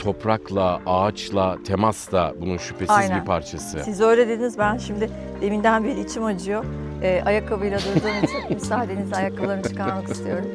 toprakla, ağaçla temas da bunun şüphesiz Aynen. bir parçası. Siz öyle dediniz ben şimdi deminden beri içim acıyor. Ee, ayakkabıyla durduğum için müsaadenizle ayakkabılarımı çıkarmak istiyorum.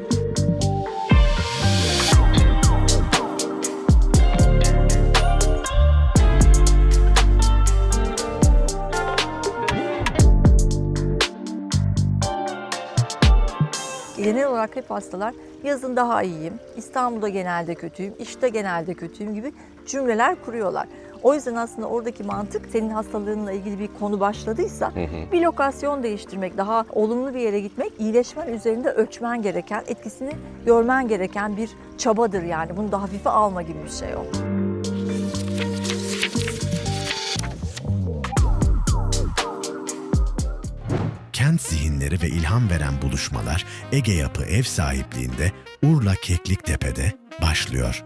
Genel olarak hep hastalar yazın daha iyiyim, İstanbul'da genelde kötüyüm, işte genelde kötüyüm gibi cümleler kuruyorlar. O yüzden aslında oradaki mantık senin hastalığınla ilgili bir konu başladıysa Hı hı. bir lokasyon değiştirmek, daha olumlu bir yere gitmek, iyileşmen üzerinde ölçmen gereken, etkisini görmen gereken bir çabadır yani. Bunu da hafife alma gibi bir şey o. Kent zihinleri ve ilham veren buluşmalar Ege Yapı ev sahipliğinde Urla Kekliktepe'de başlıyor.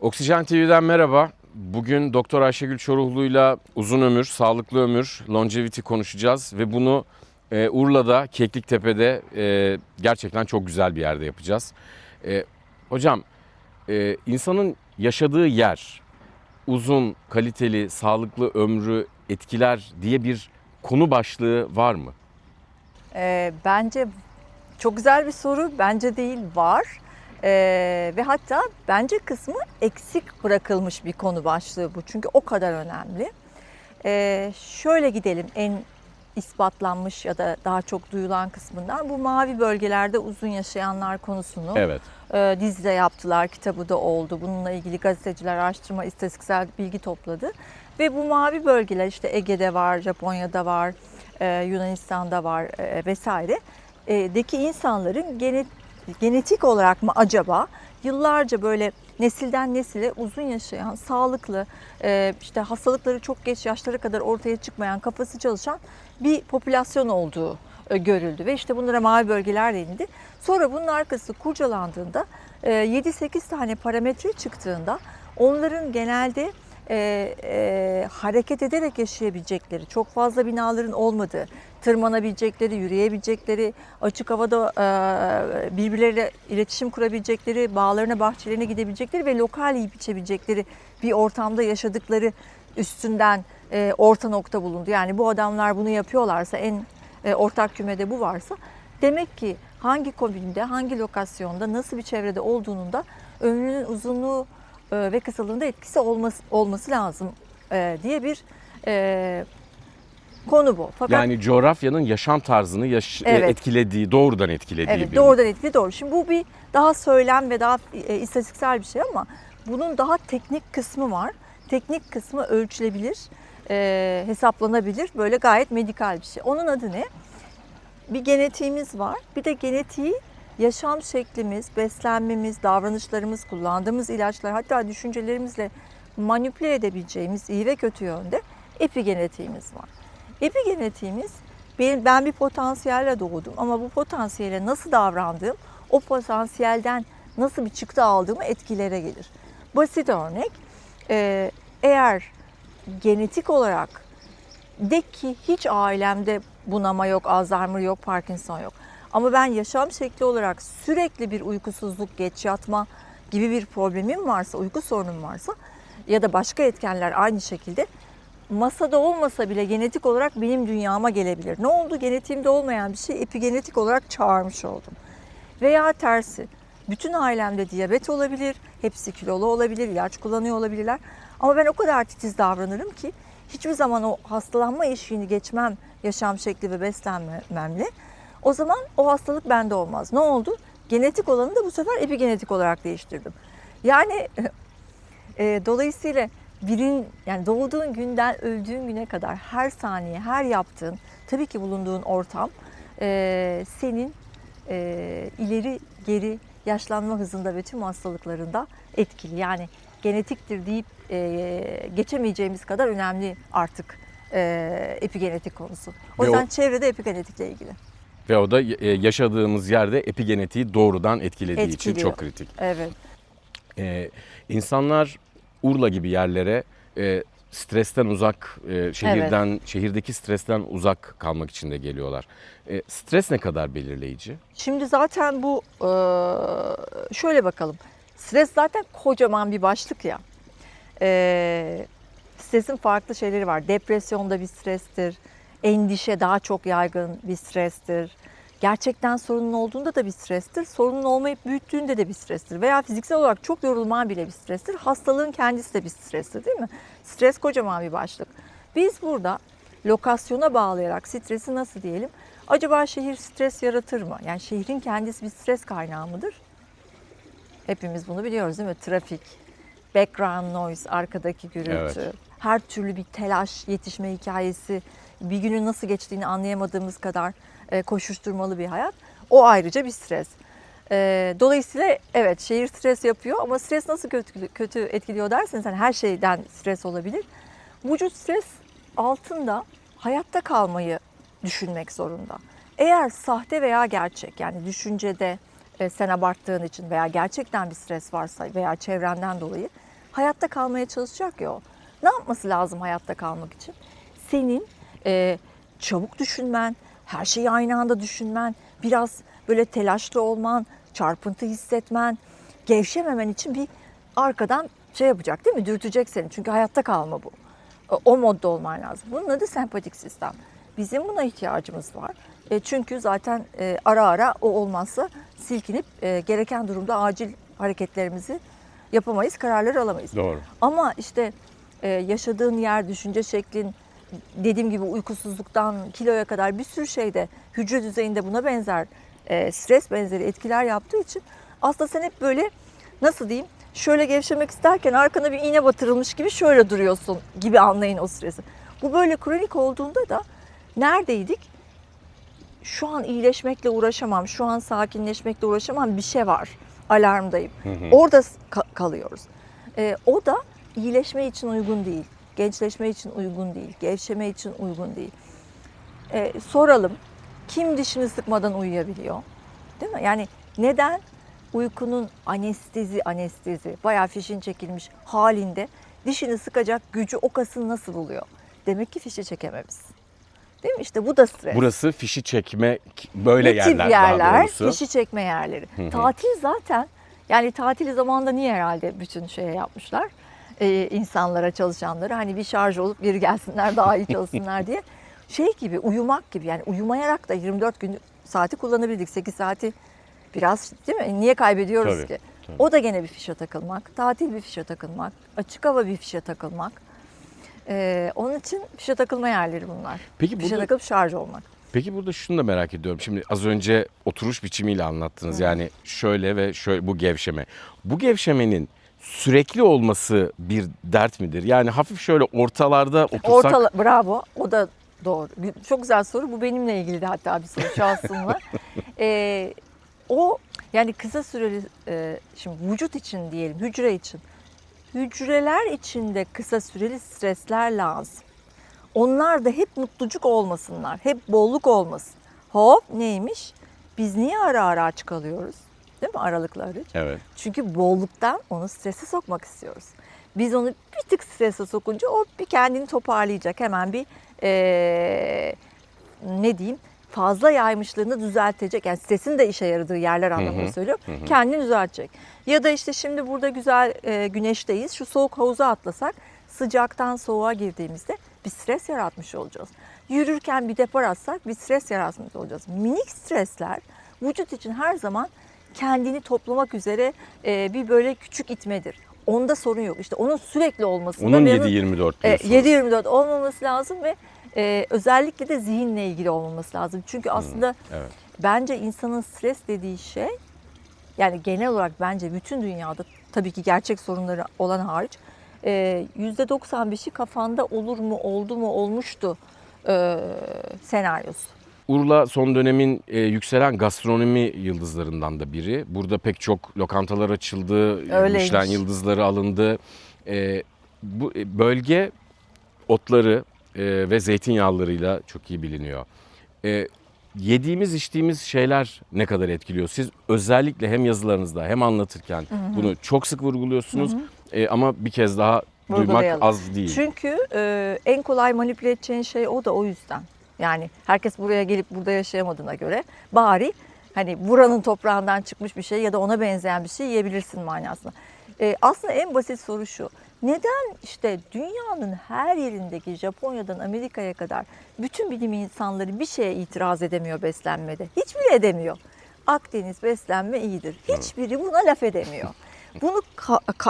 Oksijen TV'den merhaba. Bugün Doktor Ayşegül Çoruhlu'yla uzun ömür, sağlıklı ömür, longevity konuşacağız ve bunu e, Urla'da, Kekliktepe'de e, gerçekten çok güzel bir yerde yapacağız. E, hocam, e, insanın yaşadığı yer uzun, kaliteli, sağlıklı ömrü etkiler diye bir konu başlığı var mı? Ee, bence çok güzel bir soru. Bence değil var. Ee, ve hatta bence kısmı eksik bırakılmış bir konu başlığı bu. Çünkü o kadar önemli. Ee, şöyle gidelim en ispatlanmış ya da daha çok duyulan kısmından. Bu mavi bölgelerde uzun yaşayanlar konusunu Evet. e, dizide yaptılar, kitabı da oldu. Bununla ilgili gazeteciler araştırma, istatistiksel bilgi topladı. Ve bu mavi bölgeler işte Ege'de var, Japonya'da var, e, Yunanistan'da var e, vesaire. E, deki insanların gene- genetik olarak mı acaba yıllarca böyle nesilden nesile uzun yaşayan, sağlıklı, e, işte hastalıkları çok geç yaşlara kadar ortaya çıkmayan, kafası çalışan bir popülasyon olduğu e, görüldü ve işte bunlara mavi bölgeler denildi. Sonra bunun arkası kurcalandığında e, 7-8 tane parametre çıktığında onların genelde e, e, hareket ederek yaşayabilecekleri, çok fazla binaların olmadığı, tırmanabilecekleri, yürüyebilecekleri, açık havada e, birbirleriyle iletişim kurabilecekleri, bağlarına, bahçelerine gidebilecekleri ve lokal yiyip içebilecekleri bir ortamda yaşadıkları üstünden e, orta nokta bulundu. Yani bu adamlar bunu yapıyorlarsa, en e, ortak kümede bu varsa demek ki hangi komünde, hangi lokasyonda, nasıl bir çevrede olduğunun da ömrünün uzunluğu ve kısalığında etkisi olması, olması lazım e, diye bir e, konu bu. Fakat Yani coğrafyanın yaşam tarzını yaş- e, Evet. etkilediği, doğrudan etkilediği Evet bir doğrudan etkili doğru. Şimdi bu bir daha söylem ve daha e, istatistiksel bir şey ama bunun daha teknik kısmı var. Teknik kısmı ölçülebilir, e, hesaplanabilir. Böyle gayet medikal bir şey. Onun adı ne? Bir genetiğimiz var. Bir de genetiği yaşam şeklimiz, beslenmemiz, davranışlarımız, kullandığımız ilaçlar hatta düşüncelerimizle manipüle edebileceğimiz iyi ve kötü yönde epigenetiğimiz var. Epigenetiğimiz ben bir potansiyelle doğdum ama bu potansiyele nasıl davrandığım, o potansiyelden nasıl bir çıktı aldığımı etkilere gelir. Basit örnek, e, eğer genetik olarak de ki hiç ailemde bunama yok, Alzheimer yok, Parkinson yok. Ama ben yaşam şekli olarak sürekli bir uykusuzluk, geç yatma gibi bir problemim varsa, uyku sorunum varsa ya da başka etkenler aynı şekilde masada olmasa bile genetik olarak benim dünyama gelebilir. Ne oldu? Genetiğimde olmayan bir şey epigenetik olarak çağırmış oldum. Veya tersi. Bütün ailemde diyabet olabilir, hepsi kilolu olabilir, ilaç kullanıyor olabilirler. Ama ben o kadar titiz davranırım ki hiçbir zaman o hastalanma eşiğini geçmem yaşam şekli ve beslenmemle. O zaman o hastalık bende olmaz. Ne oldu? Genetik olanı da bu sefer epigenetik olarak değiştirdim. Yani e, dolayısıyla birin yani doğduğun günden öldüğün güne kadar her saniye, her yaptığın, tabii ki bulunduğun ortam e, senin e, ileri geri yaşlanma hızında ve tüm hastalıklarında etkili. Yani genetiktir deyip e, geçemeyeceğimiz kadar önemli artık e, epigenetik konusu. O Ve o- yüzden çevrede epigenetikle ilgili. Ve o da e, yaşadığımız yerde epigenetiği doğrudan etkilediği için Etkiliyor. çok kritik. Evet. Ee, insanlar Urla gibi yerlere e, stresten uzak, e, şehirden şehirdeki stresten uzak kalmak için de geliyorlar. E, stres ne kadar belirleyici? Şimdi zaten bu e, şöyle bakalım. Stres zaten kocaman bir başlık ya. Ee, stresin farklı şeyleri var. Depresyonda bir strestir. Endişe daha çok yaygın bir strestir. Gerçekten sorunun olduğunda da bir strestir. Sorunun olmayıp büyüttüğünde de bir strestir. Veya fiziksel olarak çok yorulman bile bir strestir. Hastalığın kendisi de bir strestir değil mi? Stres kocaman bir başlık. Biz burada lokasyona bağlayarak stresi nasıl diyelim? Acaba şehir stres yaratır mı? Yani şehrin kendisi bir stres kaynağı mıdır? Hepimiz bunu biliyoruz değil mi? Trafik, background noise, arkadaki gürültü, Evet. her türlü bir telaş, yetişme hikayesi, bir günün nasıl geçtiğini anlayamadığımız kadar e, koşuşturmalı bir hayat. O ayrıca bir stres. E, dolayısıyla evet şehir stres yapıyor ama stres nasıl kötü, kötü etkiliyor derseniz hani her şeyden stres olabilir. Vücut stres altında hayatta kalmayı düşünmek zorunda. Eğer sahte veya gerçek yani düşüncede e, sen abarttığın için veya gerçekten bir stres varsa veya çevrenden dolayı hayatta kalmaya çalışacak ya o. Ne yapması lazım hayatta kalmak için? Senin e, çabuk düşünmen, her şeyi aynı anda düşünmen, biraz böyle telaşlı olman, çarpıntı hissetmen, gevşememen için bir arkadan şey yapacak değil mi? Dürtecek seni. Çünkü hayatta kalma bu. O- modda olman lazım. Bunun adı sempatik sistem. Bizim buna ihtiyacımız var. E, çünkü zaten e, ara ara o olmazsa silkinip e, gereken durumda acil hareketlerimizi yapamayız, kararları alamayız. Doğru. Ama işte e, yaşadığın yer, düşünce şeklin, dediğim gibi uykusuzluktan kiloya kadar bir sürü şeyde hücre düzeyinde buna benzer e, stres benzeri etkiler yaptığı için aslında sen hep böyle nasıl diyeyim şöyle gevşemek isterken arkana bir iğne batırılmış gibi şöyle duruyorsun gibi anlayın o stresi. Bu böyle kronik olduğunda da neredeydik? Şu an iyileşmekle uğraşamam, şu an sakinleşmekle uğraşamam bir şey var. Alarmdayım. Orada ka- kalıyoruz. Ee, o da iyileşme için uygun değil. Gençleşme için uygun değil. Gevşeme için uygun değil. Ee, soralım. Kim dişini sıkmadan uyuyabiliyor? Değil mi? Yani neden uykunun anestezi anestezi bayağı fişin çekilmiş halinde dişini sıkacak gücü o kasın nasıl buluyor? Demek ki fişi çekememiş. Değil mi? İşte bu da stres. Burası fişi çekme böyle Bu yerler, yerler daha doğrusu. fişi çekme yerleri. Tatil zaten yani tatil zamanında niye herhalde bütün şeye yapmışlar? Ee, insanlara, çalışanlara hani bir şarj olup geri gelsinler daha iyi çalışsınlar diye. Şey gibi uyumak gibi yani uyumayarak da 24 gün saati kullanabildik. 8 saati biraz değil mi? Niye kaybediyoruz Tabii, ki? tabii. O da gene bir fişe takılmak. Tatil bir fişe takılmak. Açık hava bir fişe takılmak. Ee, onun için fişe takılma yerleri bunlar. Peki Fişe burada, takılıp şarj olmak. peki burada şunu da merak ediyorum. Şimdi az önce oturuş biçimiyle anlattınız. Yani şöyle ve şöyle bu gevşeme. Bu gevşemenin sürekli olması bir dert midir? Yani hafif şöyle ortalarda otursak Ortala, bravo. O da doğru. Çok güzel soru. Bu benimle ilgili de hatta bir soru şahsımla. ee, o yani kısa süreli e, şimdi vücut için diyelim, hücre için. Hücreler içinde kısa süreli stresler lazım. Onlar da hep mutlucuk olmasınlar. Hep bolluk olmasın. Hop neymiş? Biz niye ara ara aç kalıyoruz? Değil mi aralıklı arıç? Evet. Çünkü bolluktan onu strese sokmak istiyoruz. Biz onu bir tık strese sokunca o bir kendini toparlayacak. Hemen bir eee, ne diyeyim fazla yaymışlığını düzeltecek. Yani stresin de işe yaradığı yerler anlamında söylüyorum. Kendini düzeltecek. Ya da işte şimdi burada güzel e, güneşteyiz. Şu soğuk havuza atlasak sıcaktan soğuğa girdiğimizde bir stres yaratmış olacağız. Yürürken bir depar atsak bir stres yaratmış olacağız. Minik stresler vücut için her zaman kendini toplamak üzere e, bir böyle küçük itmedir. Onda sorun yok. İşte onun sürekli olmasında Onun ve onun- 7-24 e, diyorsunuz. 7-24 olmaması lazım ve e, özellikle de zihinle ilgili olmaması lazım. Çünkü aslında evet. bence insanın stres dediği şey yani genel olarak bence bütün dünyada tabii ki gerçek sorunları olan hariç e, %95'i kafanda olur mu oldu mu olmuştu e, senaryosu. Urla son dönemin e, yükselen gastronomi yıldızlarından da biri. Burada pek çok lokantalar açıldı, Öyleymiş. Michelin yıldızları alındı. E, bu e, bölge otları e, ve zeytinyağlarıyla çok iyi biliniyor. E, yediğimiz içtiğimiz şeyler ne kadar etkiliyor? Siz özellikle hem yazılarınızda hem anlatırken bunu çok sık vurguluyorsunuz. E, ama bir kez daha duymak az değil. Çünkü e, en kolay manipüle edeceğin şey o da o yüzden. Yani herkes buraya gelip burada yaşayamadığına göre bari Hani buranın toprağından çıkmış bir şey ya da ona benzeyen bir şey yiyebilirsin manasında. Ee, aslında en basit soru şu. Neden işte dünyanın her yerindeki Japonya'dan Amerika'ya kadar bütün bilim insanları bir şeye itiraz edemiyor beslenmede? Hiçbiri edemiyor. Akdeniz beslenme iyidir. Hiçbiri buna laf edemiyor. Bunu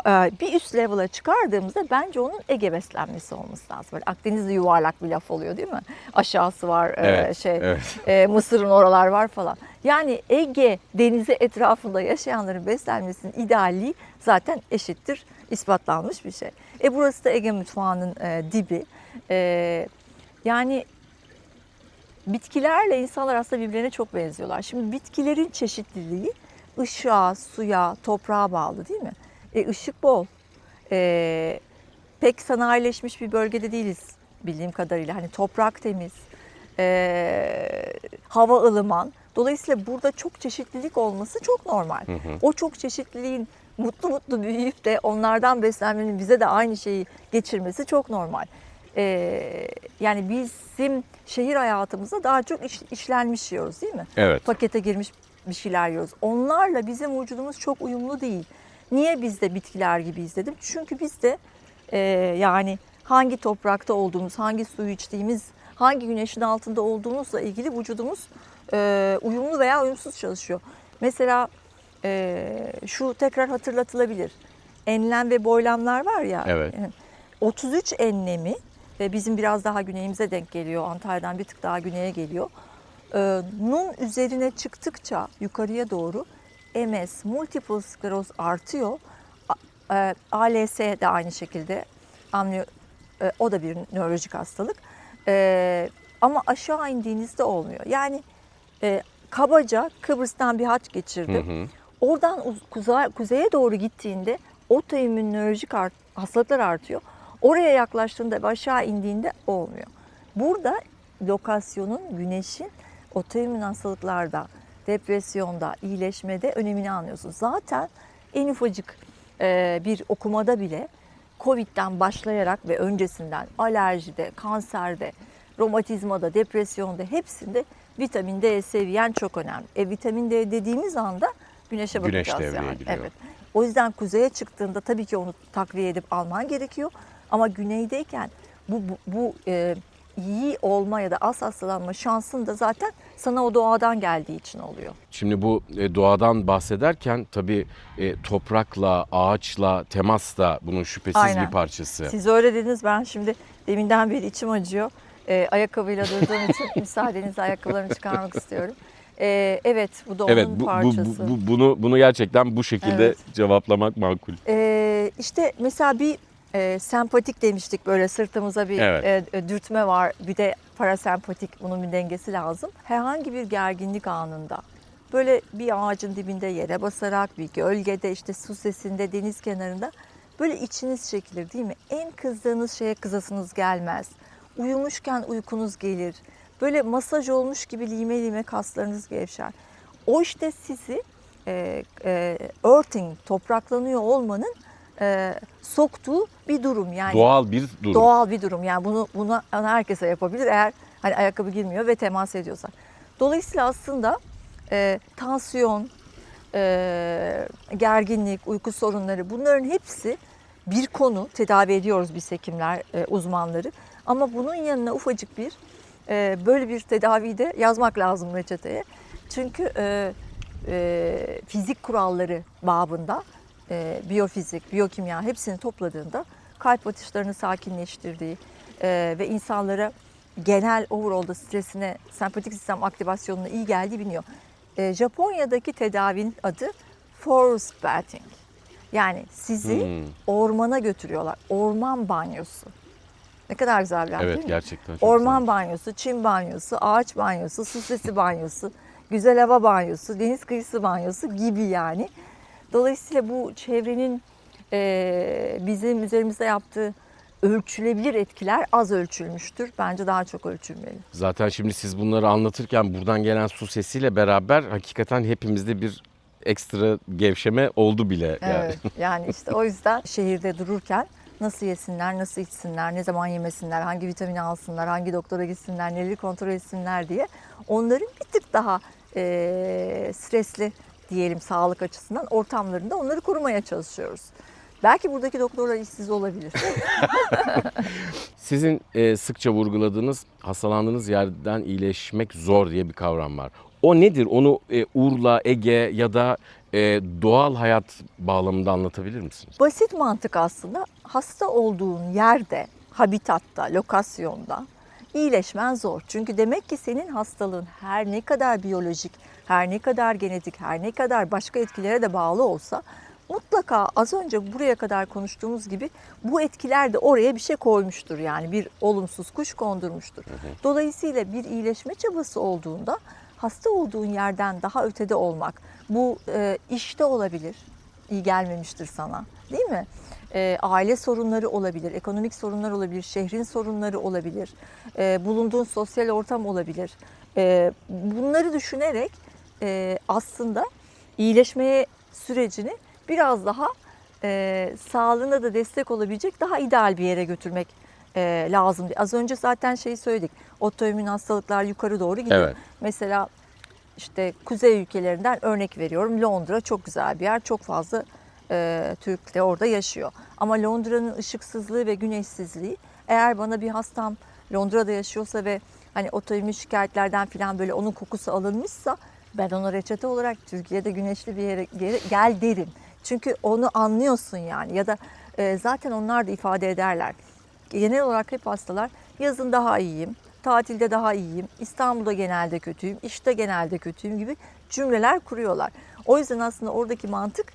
e, bir üst level'a çıkardığımızda bence onun Ege beslenmesi olması lazım. Böyle Akdeniz'de yuvarlak bir laf oluyor değil mi? Aşağısı var, e, Evet, şey evet. e, Mısır'ın oralar var falan. Yani Ege denizi etrafında yaşayanların beslenmesinin idealliği zaten eşittir, ispatlanmış bir şey. E burası da Ege mutfağının e, dibi. E, yani bitkilerle insanlar aslında birbirlerine çok benziyorlar. Şimdi bitkilerin çeşitliliği ışığa, suya, toprağa bağlı değil mi? E, ışık bol. E, pek sanayileşmiş bir bölgede değiliz bildiğim kadarıyla. Hani toprak temiz, e, hava ılıman. Dolayısıyla burada çok çeşitlilik olması çok normal. O çok çeşitliliğin mutlu mutlu büyüyüp de onlardan beslenmenin bize de aynı şeyi geçirmesi çok normal. Ee, yani bizim şehir hayatımızda daha çok iş- işlenmiş yiyoruz değil mi? Evet. Pakete girmiş bir şeyler yiyoruz. Onlarla bizim vücudumuz çok uyumlu değil. Niye biz de bitkiler gibiyiz dedim. Çünkü biz de e, yani hangi toprakta olduğumuz, hangi suyu içtiğimiz, hangi güneşin altında olduğumuzla ilgili vücudumuz e, uyumlu veya uyumsuz çalışıyor. Mesela e, şu tekrar hatırlatılabilir. Enlem ve boylamlar var ya. Evet. e, 33 enlemi ve bizim biraz daha güneyimize denk geliyor. Antalya'dan bir tık daha güneye geliyor. Ee, Nun üzerine çıktıkça yukarıya doğru MS, multiple skleroz artıyor. A- e, ALS de aynı şekilde. Amniyo- e, o da bir nörolojik hastalık. Ee, ama aşağı indiğinizde olmuyor. Yani e, kabaca Kıbrıs'tan bir haç geçirdim. Hı hı. Oradan uz- kuzey, kuzeye doğru gittiğinde otoimmün nörolojik art, hastalıklar artıyor. Oraya yaklaştığında ve aşağı indiğinde olmuyor. Burada lokasyonun güneşin otoimmün hastalıklarda, depresyonda, iyileşmede önemini anlıyorsun. Zaten en ufacık e, bir okumada bile Covid'den başlayarak ve öncesinden alerjide, kanserde, romatizmada, depresyonda hepsinde vitamin D seviyen çok önemli. E, vitamin D dediğimiz anda güneşe Güneş bakacağız devreye yani. giriyor. Evet. O yüzden kuzeye çıktığında tabii ki onu takviye edip alman gerekiyor. Ama güneydeyken bu, bu, bu, e, iyi olma ya da az hastalanma şansın da zaten sana o doğadan geldiği için oluyor. Şimdi bu e, doğadan bahsederken tabii e, toprakla, ağaçla temas da bunun şüphesiz Aynen. bir parçası. Siz öyle dediniz ben şimdi deminden beri içim acıyor. E, ayakkabıyla durduğum için müsaadenizle ayakkabılarımı çıkarmak istiyorum. E, evet bu da onun Evet bu, bu, bu, parçası. bu- bunu bunu gerçekten bu şekilde Evet. cevaplamak makul. Ee, işte mesela bir e, sempatik demiştik böyle sırtımıza bir Evet. e, dürtme var. Bir de parasempatik bunun bir dengesi lazım. Herhangi bir gerginlik anında böyle bir ağacın dibinde yere basarak bir gölgede işte su sesinde deniz kenarında böyle içiniz çekilir değil mi? En kızdığınız şeye kızasınız gelmez. Uyumuşken uykunuz gelir. Böyle masaj olmuş gibi lime lime kaslarınız gevşer. O işte sizi e, e, earthing, topraklanıyor olmanın e, soktuğu bir durum. Yani Doğal bir durum. doğal bir durum. Yani bunu bunu herkese yapabilir eğer hani ayakkabı girmiyor ve temas ediyorsa. Dolayısıyla aslında e, tansiyon, e, gerginlik, uyku sorunları bunların hepsi bir konu tedavi ediyoruz biz hekimler, e, uzmanları. Ama bunun yanına ufacık bir e, böyle bir tedaviyi de yazmak lazım reçeteye. Çünkü e, e, fizik kuralları babında e, biyofizik, biyokimya hepsini topladığında kalp atışlarını sakinleştirdiği e, ve insanlara genel overall'da stresine, sempatik sistem aktivasyonuna iyi geldiği biliniyor. E, Japonya'daki tedavinin adı forest bathing. Yani sizi Hmm. ormana götürüyorlar. Orman banyosu. Ne kadar güzel bir yer değil Evet mi? gerçekten Orman güzel. banyosu, çim banyosu, ağaç banyosu, su sesi banyosu, güzel hava banyosu, deniz kıyısı banyosu gibi yani. Dolayısıyla bu çevrenin eee, bizim üzerimizde yaptığı ölçülebilir etkiler az ölçülmüştür. Bence daha çok ölçülmeli. Zaten şimdi siz bunları anlatırken buradan gelen su sesiyle beraber hakikaten hepimizde bir ekstra gevşeme oldu bile. Yani. Evet. Yani işte o yüzden şehirde dururken nasıl yesinler, nasıl içsinler, ne zaman yemesinler, hangi vitamini alsınlar, hangi doktora gitsinler, neleri kontrol etsinler diye onların bir tık daha e, stresli diyelim sağlık açısından ortamlarında onları korumaya çalışıyoruz. Belki buradaki doktorlar işsiz olabilir. Sizin e, sıkça vurguladığınız hastalandığınız yerden iyileşmek zor diye bir kavram var. O nedir? Onu e, Urla, Ege ya da e, doğal hayat bağlamında anlatabilir misiniz? Basit mantık aslında hasta olduğun yerde, habitatta, lokasyonda iyileşmen zor. Çünkü demek ki senin hastalığın her ne kadar biyolojik, her ne kadar genetik, her ne kadar başka etkilere de bağlı olsa mutlaka az önce buraya kadar konuştuğumuz gibi bu etkiler de oraya bir şey koymuştur. Yani bir olumsuz kuş kondurmuştur. Dolayısıyla bir iyileşme çabası olduğunda hasta olduğun yerden daha ötede olmak, bu e, işte olabilir, iyi gelmemiştir sana değil mi? E, aile sorunları olabilir, ekonomik sorunlar olabilir, şehrin sorunları olabilir, e, bulunduğun sosyal ortam olabilir. E, bunları düşünerek e, aslında iyileşmeye sürecini biraz daha e, sağlığına da destek olabilecek daha ideal bir yere götürmek e, lazım. Az önce zaten şeyi söyledik. Otoimmün hastalıklar yukarı doğru gidiyor. Evet. Mesela işte kuzey ülkelerinden örnek veriyorum. Londra çok güzel bir yer. Çok fazla e, Türk de orada yaşıyor. Ama Londra'nın ışıksızlığı ve güneşsizliği eğer bana bir hastam Londra'da yaşıyorsa ve hani otoimmün şikayetlerden falan böyle onun kokusu alınmışsa ben ona reçete olarak Türkiye'de güneşli bir yere, yere gel derim. Çünkü onu anlıyorsun yani ya da e, zaten onlar da ifade ederler. Genel olarak hep hastalar yazın daha iyiyim, tatilde daha iyiyim, İstanbul'da genelde kötüyüm, işte genelde kötüyüm gibi cümleler kuruyorlar. O yüzden aslında oradaki mantık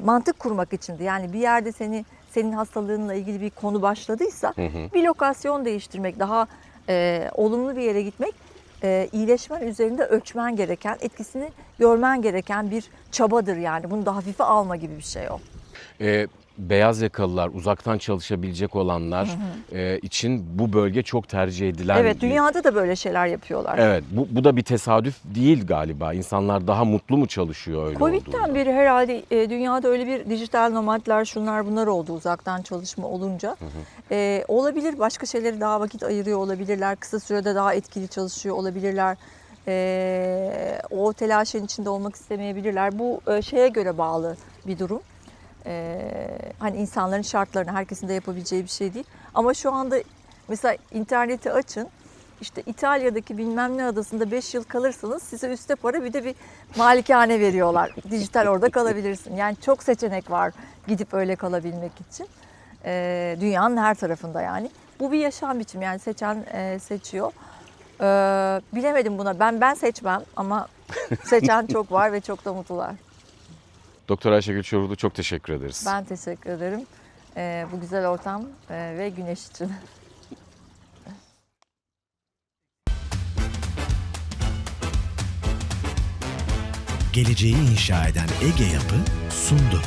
mantık kurmak içindi. Yani bir yerde seni senin hastalığınla ilgili bir konu başladıysa bir lokasyon değiştirmek, daha e, olumlu bir yere gitmek e, iyileşmen üzerinde ölçmen gereken, etkisini görmen gereken bir çabadır yani. Bunu da hafife alma gibi bir şey o. E, beyaz yakalılar, uzaktan çalışabilecek olanlar e, için bu bölge çok tercih edilen. evet, dünyada da böyle şeyler yapıyorlar. Evet, bu, bu da bir tesadüf değil galiba. İnsanlar daha mutlu mu çalışıyor öyle Covid'den olduğunda? beri herhalde e, dünyada öyle bir dijital nomadlar şunlar bunlar oldu uzaktan çalışma olunca. E, olabilir başka şeyleri daha vakit ayırıyor olabilirler. Kısa sürede daha etkili çalışıyor olabilirler. E, o telaşın içinde olmak istemeyebilirler. Bu e, şeye göre bağlı bir durum. E, hani insanların şartlarına herkesin de yapabileceği bir şey değil. Ama şu anda mesela interneti açın. İşte İtalya'daki bilmem ne adasında 5 yıl kalırsanız size üste para bir de bir malikane veriyorlar. Dijital orada kalabilirsin. Yani çok seçenek var gidip öyle kalabilmek için. Ee, dünyanın her tarafında yani. Bu bir yaşam biçimi yani seçen e, seçiyor. Ee, bilemedim buna. Ben ben seçmem ama seçen çok var ve çok da mutlular. Doktor Ayşegül Çorulu çok teşekkür ederiz. Ben teşekkür ederim. Ee, bu güzel ortam e, ve güneş için. Geleceği inşa eden Ege Yapı sundu.